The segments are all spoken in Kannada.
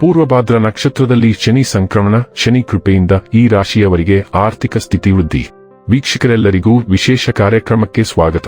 ಪೂರ್ವಭಾದ್ರ ನಕ್ಷತ್ರದಲ್ಲಿ ಶನಿ ಸಂಕ್ರಮಣ, ಶನಿ ಕೃಪೆಯಿಂದ ಈ ರಾಶಿಯವರಿಗೆ ಆರ್ಥಿಕ ಸ್ಥಿತಿ ವೃದ್ಧಿ ವೀಕ್ಷಕರೆಲ್ಲರಿಗೂ ವಿಶೇಷ ಕಾರ್ಯಕ್ರಮಕ್ಕೆ ಸ್ವಾಗತ.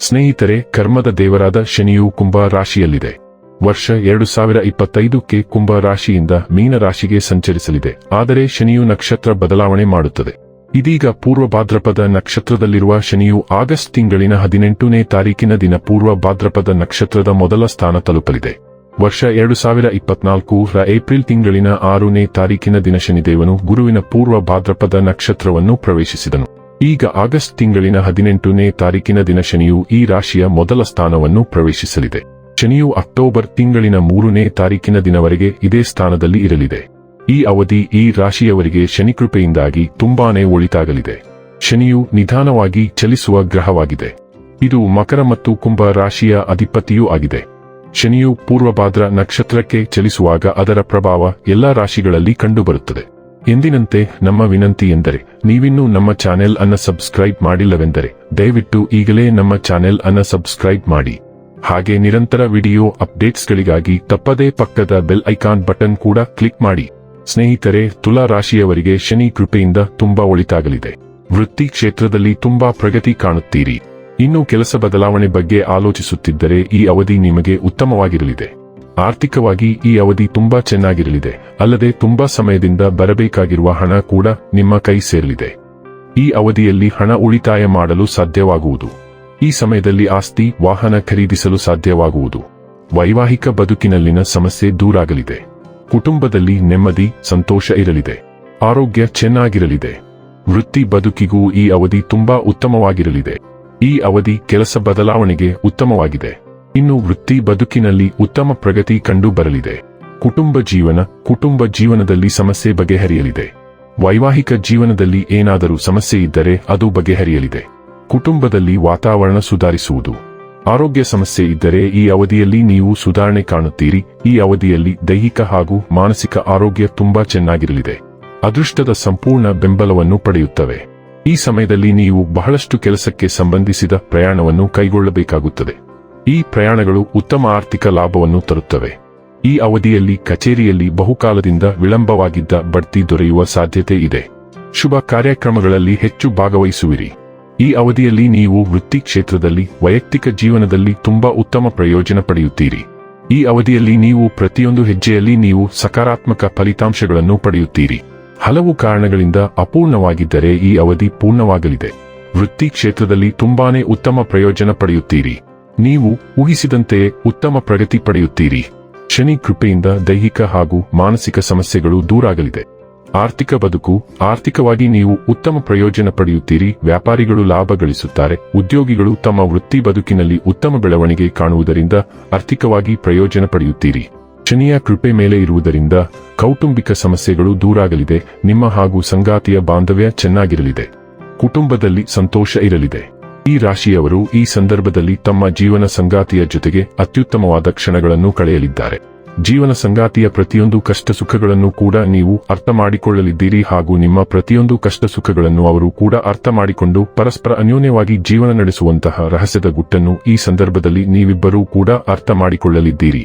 ಸ್ನೇಹಿತರೆ, ಕರ್ಮದ ದೇವರಾದ ಶನಿಯು ಕುಂಭ ರಾಶಿಯಲ್ಲಿದೆ. ವರ್ಷ ಎರಡು ಸಾವಿರ ಇಪ್ಪತ್ತೈದಕ್ಕೆ ಕುಂಭ ರಾಶಿಯಿಂದ ಮೀನ ರಾಶಿಗೆ ಸಂಚರಿಸಲಿದೆ. ಆದರೆ ಶನಿಯು ನಕ್ಷತ್ರ ಬದಲಾವಣೆ ಮಾಡುತ್ತದೆ. ಇದೀಗ ಪೂರ್ವ ಭಾದ್ರಪದ ನಕ್ಷತ್ರದಲ್ಲಿರುವ ಶನಿಯು ಆಗಸ್ಟ್ ತಿಂಗಳಿನ ಹದಿನೆಂಟನೇ ತಾರೀಕಿನ ದಿನ ಪೂರ್ವ ಭಾದ್ರಪದ ನಕ್ಷತ್ರದ ಮೊದಲ ಸ್ಥಾನ ತಲುಪಲಿದೆ. ವರ್ಷ ಎರಡು ಸಾವಿರ ಇಪ್ಪತ್ನಾಲ್ಕು ರ ಏಪ್ರಿಲ್ ತಿಂಗಳಿನ ಆರನೇ ತಾರೀಕಿನ ದಿನ ಶನಿದೇವನು ಗುರುವಿನ ಪೂರ್ವ ಭಾದ್ರಪದ ನಕ್ಷತ್ರವನ್ನು ಪ್ರವೇಶಿಸಿದನು. ಈಗ ಆಗಸ್ಟ್ ತಿಂಗಳಿನ ಹದಿನೆಂಟನೇ ತಾರೀಕಿನ ದಿನ ಶನಿಯು ಈ ರಾಶಿಯ ಮೊದಲ ಸ್ಥಾನವನ್ನು ಪ್ರವೇಶಿಸಲಿದೆ. ಶನಿಯು ಅಕ್ಟೋಬರ್ ತಿಂಗಳಿನ ಮೂರನೇ ತಾರೀಕಿನ ದಿನವರೆಗೆ ಇದೇ ಸ್ಥಾನದಲ್ಲಿ ಇರಲಿದೆ. ಈ ಅವಧಿ ಈ ರಾಶಿಯವರಿಗೆ ಶನಿಕೃಪೆಯಿಂದಾಗಿ ತುಂಬಾನೇ ಒಳಿತಾಗಲಿದೆ. ಶನಿಯು ನಿಧಾನವಾಗಿ ಚಲಿಸುವ ಗ್ರಹವಾಗಿದೆ. ಇದು ಮಕರ ಮತ್ತು ಕುಂಭ ರಾಶಿಯ ಅಧಿಪತಿಯೂ ಆಗಿದೆ. ಶನಿಯು ಪೂರ್ವಭಾದ್ರ ನಕ್ಷತ್ರಕ್ಕೆ ಚಲಿಸುವಾಗ ಅದರ ಪ್ರಭಾವ ಎಲ್ಲಾ ರಾಶಿಗಳಲ್ಲಿ ಕಂಡುಬರುತ್ತದೆ. ಎಂದಿನಂತೆ ನಮ್ಮ ವಿನಂತಿ ಎಂದರೆ, ನೀವಿನ್ನೂ ನಮ್ಮ ಚಾನೆಲ್ ಅನ್ನ ಸಬ್ಸ್ಕ್ರೈಬ್ ಮಾಡಿಲ್ಲವೆಂದರೆ, ದಯವಿಟ್ಟು ಈಗಲೇ ನಮ್ಮ ಚಾನೆಲ್ ಅನ್ನ ಸಬ್ಸ್ಕ್ರೈಬ್ ಮಾಡಿ. ಹಾಗೆ ನಿರಂತರ ವಿಡಿಯೋ ಅಪ್ಡೇಟ್ಸ್ಗಳಿಗಾಗಿ ತಪ್ಪದೇ ಪಕ್ಕದ ಬೆಲ್ ಐಕಾನ್ ಬಟನ್ ಕೂಡ ಕ್ಲಿಕ್ ಮಾಡಿ. ಸ್ನೇಹಿತರೆ, ತುಲಾ ರಾಶಿಯವರಿಗೆ ಶನಿ ಕೃಪೆಯಿಂದ ತುಂಬಾ ಒಳಿತಾಗಲಿದೆ. ವೃತ್ತಿ ಕ್ಷೇತ್ರದಲ್ಲಿ ತುಂಬಾ ಪ್ರಗತಿ ಕಾಣುತ್ತೀರಿ. ಇನ್ನು ಕೆಲಸ ಬದಲಾವಣೆ ಬಗ್ಗೆ ಆಲೋಚಿಸುತ್ತಿದ್ದರೆ ಈ ಅವಧಿ ನಿಮಗೆ ಉತ್ತಮವಾಗಿರಲಿದೆ. ಆರ್ಥಿಕವಾಗಿ ಈ ಅವಧಿ ತುಂಬಾ ಚೆನ್ನಾಗಿರಲಿದೆ. ಅಲ್ಲದೆ ತುಂಬಾ ಸಮಯದಿಂದ ಬರಬೇಕಾಗಿರುವ ಹಣ ಕೂಡ ನಿಮ್ಮ ಕೈ ಸೇರಲಿದೆ. ಈ ಅವಧಿಯಲ್ಲಿ ಹಣ ಉಳಿತಾಯ ಮಾಡಲು ಸಾಧ್ಯವಾಗುವುದು. ಈ ಸಮಯದಲ್ಲಿ ಆಸ್ತಿ, ವಾಹನ ಖರೀದಿಸಲು ಸಾಧ್ಯವಾಗುವುದು. ವೈವಾಹಿಕ ಬದುಕಿನಲ್ಲಿನ ಸಮಸ್ಯೆ ದೂರಾಗಲಿದೆ. ಕುಟುಂಬದಲ್ಲಿ ನೆಮ್ಮದಿ, ಸಂತೋಷ ಇರಲಿದೆ. ಆರೋಗ್ಯ ಚೆನ್ನಾಗಿರಲಿದೆ. ವೃತ್ತಿ ಬದುಕಿಗೂ ಈ ಅವಧಿ ತುಂಬಾ ಉತ್ತಮವಾಗಿರಲಿದೆ. ಈ ಅವಧಿ ಕೆಲಸ ಬದಲಾವಣೆಗೆ ಉತ್ತಮವಾಗಿದೆ. ಇನ್ನು ವೃತ್ತಿ ಬದುಕಿನಲ್ಲಿ ಉತ್ತಮ ಪ್ರಗತಿ ಕಂಡು ಬರಲಿದೆ. ಕುಟುಂಬ ಜೀವನ, ಕುಟುಂಬ ಜೀವನದಲ್ಲಿ ಸಮಸ್ಯೆ ಬಗೆಹರಿಯಲಿದೆ. ವೈವಾಹಿಕ ಜೀವನದಲ್ಲಿ ಏನಾದರೂ ಸಮಸ್ಯೆ ಇದ್ದರೆ ಅದು ಬಗೆಹರಿಯಲಿದೆ. ಕುಟುಂಬದಲ್ಲಿ ವಾತಾವರಣ ಸುಧಾರಿಸುವುದು. ಆರೋಗ್ಯ ಸಮಸ್ಯೆ ಇದ್ದರೆ ಈ ಅವಧಿಯಲ್ಲಿ ನೀವು ಸುಧಾರಣೆ ಕಾಣುತ್ತೀರಿ. ಈ ಅವಧಿಯಲ್ಲಿ ದೈಹಿಕ ಹಾಗೂ ಮಾನಸಿಕ ಆರೋಗ್ಯ ತುಂಬಾ ಚೆನ್ನಾಗಿರಲಿದೆ. ಅದೃಷ್ಟದ ಸಂಪೂರ್ಣ ಬೆಂಬಲವನ್ನು ಪಡೆಯುತ್ತವೆ. ಈ ಸಮಯದಲ್ಲಿ ನೀವು ಬಹಳಷ್ಟು ಕೆಲಸಕ್ಕೆ ಸಂಬಂಧಿಸಿದ ಪ್ರಯಾಣವನ್ನು ಕೈಗೊಳ್ಳಬೇಕಾಗುತ್ತದೆ. ಈ ಪ್ರಯಾಣಗಳು ಉತ್ತಮ ಆರ್ಥಿಕ ಲಾಭವನ್ನು ತರುತ್ತವೆ. ಈ ಅವಧಿಯಲ್ಲಿ ಕಚೇರಿಯಲ್ಲಿ ಬಹುಕಾಲದಿಂದ ವಿಳಂಬವಾಗಿದ್ದ ಬಡ್ತಿ ದೊರೆಯುವ ಸಾಧ್ಯತೆ ಇದೆ. ಶುಭ ಕಾರ್ಯಕ್ರಮಗಳಲ್ಲಿ ಹೆಚ್ಚು ಭಾಗವಹಿಸುವಿರಿ. ಈ ಅವಧಿಯಲ್ಲಿ ನೀವು ವೃತ್ತಿ ಕ್ಷೇತ್ರದಲ್ಲಿ, ವೈಯಕ್ತಿಕ ಜೀವನದಲ್ಲಿ ತುಂಬಾ ಉತ್ತಮ ಪ್ರಯೋಜನ ಪಡೆಯುತ್ತೀರಿ. ಈ ಅವಧಿಯಲ್ಲಿ ನೀವು ಪ್ರತಿಯೊಂದು ಹೆಜ್ಜೆಯಲ್ಲಿ ನೀವು ಸಕಾರಾತ್ಮಕ ಫಲಿತಾಂಶಗಳನ್ನು ಪಡೆಯುತ್ತೀರಿ. ಹಲವು ಕಾರಣಗಳಿಂದ ಅಪೂರ್ಣವಾಗಿದ್ದರೆ ಈ ಅವಧಿ ಪೂರ್ಣವಾಗಲಿದೆ. ವೃತ್ತಿ ಕ್ಷೇತ್ರದಲ್ಲಿ ತುಂಬಾನೇ ಉತ್ತಮ ಪ್ರಯೋಜನ ಪಡೆಯುತ್ತೀರಿ. ನೀವು ಊಹಿಸಿದಂತೆಯೇ ಉತ್ತಮ ಪ್ರಗತಿ ಪಡೆಯುತ್ತೀರಿ. ಶನಿ ಕೃಪೆಯಿಂದ ದೈಹಿಕ ಹಾಗೂ ಮಾನಸಿಕ ಸಮಸ್ಯೆಗಳು ದೂರಾಗಲಿದೆ. ಆರ್ಥಿಕ ಬದುಕು, ಆರ್ಥಿಕವಾಗಿ ನೀವು ಉತ್ತಮ ಪ್ರಯೋಜನ ಪಡೆಯುತ್ತೀರಿ. ವ್ಯಾಪಾರಿಗಳು ಲಾಭ ಗಳಿಸುತ್ತಾರೆ. ಉದ್ಯೋಗಿಗಳು ತಮ್ಮ ವೃತ್ತಿ ಬದುಕಿನಲ್ಲಿ ಉತ್ತಮ ಬೆಳವಣಿಗೆ ಕಾಣುವುದರಿಂದ ಆರ್ಥಿಕವಾಗಿ ಪ್ರಯೋಜನ ಪಡೆಯುತ್ತೀರಿ. ಶನಿಯ ಕೃಪೆ ಮೇಲೆ ಇರುವುದರಿಂದ ಕೌಟುಂಬಿಕ ಸಮಸ್ಯೆಗಳು ದೂರಾಗಲಿದೆ, ನಿಮ್ಮ ಹಾಗೂ ಸಂಗಾತಿಯ ಬಾಂಧವ್ಯ ಚೆನ್ನಾಗಿರಲಿದೆ, ಕುಟುಂಬದಲ್ಲಿ ಸಂತೋಷ ಇರಲಿದೆ. ಈ ರಾಶಿಯವರು ಈ ಸಂದರ್ಭದಲ್ಲಿ ತಮ್ಮ ಜೀವನ ಸಂಗಾತಿಯ ಜೊತೆಗೆ ಅತ್ಯುತ್ತಮವಾದ ಕ್ಷಣಗಳನ್ನು ಕಳೆಯಲಿದ್ದಾರೆ. ಜೀವನ ಸಂಗಾತಿಯ ಪ್ರತಿಯೊಂದು ಕಷ್ಟ ಸುಖಗಳನ್ನು ಕೂಡ ನೀವು ಅರ್ಥ ಮಾಡಿಕೊಳ್ಳಲಿದ್ದೀರಿ ಹಾಗೂ ನಿಮ್ಮ ಪ್ರತಿಯೊಂದು ಕಷ್ಟ ಸುಖಗಳನ್ನು ಅವರು ಕೂಡ ಅರ್ಥ ಮಾಡಿಕೊಂಡು ಪರಸ್ಪರ ಅನ್ಯೋನ್ಯವಾಗಿ ಜೀವನ ನಡೆಸುವಂತಹ ರಹಸ್ಯದ ಗುಟ್ಟನ್ನು ಈ ಸಂದರ್ಭದಲ್ಲಿ ನೀವಿಬ್ಬರೂ ಕೂಡ ಅರ್ಥ ಮಾಡಿಕೊಳ್ಳಲಿದ್ದೀರಿ.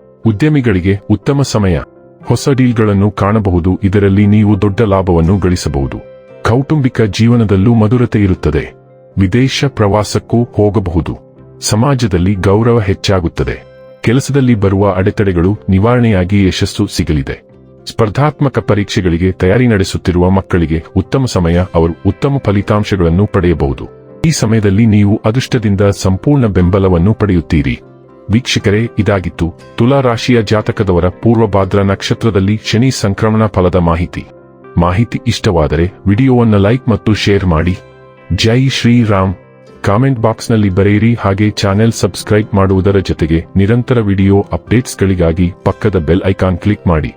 ಉದ್ಯಮಿಗಳಿಗೆ ಉತ್ತಮ ಸಮಯ. ಹೊಸ ಡೀಲ್ಗಳನ್ನು ಕಾಣಬಹುದು, ಇದರಲ್ಲಿ ನೀವು ದೊಡ್ಡ ಲಾಭವನ್ನು ಗಳಿಸಬಹುದು. ಕೌಟುಂಬಿಕ ಜೀವನದಲ್ಲೂ ಮಧುರತೆ ಇರುತ್ತದೆ. ವಿದೇಶ ಪ್ರವಾಸಕ್ಕೂ ಹೋಗಬಹುದು. ಸಮಾಜದಲ್ಲಿ ಗೌರವ ಹೆಚ್ಚಾಗುತ್ತದೆ. ಕೆಲಸದಲ್ಲಿ ಬರುವ ಅಡೆತಡೆಗಳು ನಿವಾರಣೆಯಾಗಿ ಯಶಸ್ಸು ಸಿಗಲಿದೆ. ಸ್ಪರ್ಧಾತ್ಮಕ ಪರೀಕ್ಷೆಗಳಿಗೆ ತಯಾರಿ ನಡೆಸುತ್ತಿರುವ ಮಕ್ಕಳಿಗೆ ಉತ್ತಮ ಸಮಯ, ಅವರು ಉತ್ತಮ ಫಲಿತಾಂಶಗಳನ್ನು ಪಡೆಯಬಹುದು. ಈ ಸಮಯದಲ್ಲಿ ನೀವು ಅದೃಷ್ಟದಿಂದ ಸಂಪೂರ್ಣ ಬೆಂಬಲವನ್ನು ಪಡೆಯುತ್ತೀರಿ. ವೀಕ್ಷಕರೇ, ಇದಾಗಿತ್ತು ತುಲಾ ರಾಶಿಯ ಜಾತಕದವರ ಪೂರ್ವಭಾದ್ರ ನಕ್ಷತ್ರದಲ್ಲಿ ಶನಿ ಸಂಕ್ರಮಣ ಫಲದ ಮಾಹಿತಿ. ಮಾಹಿತಿ ಇಷ್ಟವಾದರೆ ವಿಡಿಯೋವನ್ನು ಲೈಕ್ ಮತ್ತು ಶೇರ್ ಮಾಡಿ. ಜೈ ಶ್ರೀರಾಮ್. ಕಾಮೆಂಟ್ ಬಾಕ್ಸ್ನಲ್ಲಿ ಬರೆಯಿರಿ ಹಾಗೆ ಚಾನೆಲ್ ಸಬ್ಸ್ಕ್ರೈಬ್ ಮಾಡುವುದರ ಜೊತೆಗೆ ನಿರಂತರ ವಿಡಿಯೋ ಅಪ್ಡೇಟ್ಸ್ಗಳಿಗಾಗಿ ಪಕ್ಕದ ಬೆಲ್ ಐಕಾನ್ ಕ್ಲಿಕ್ ಮಾಡಿ.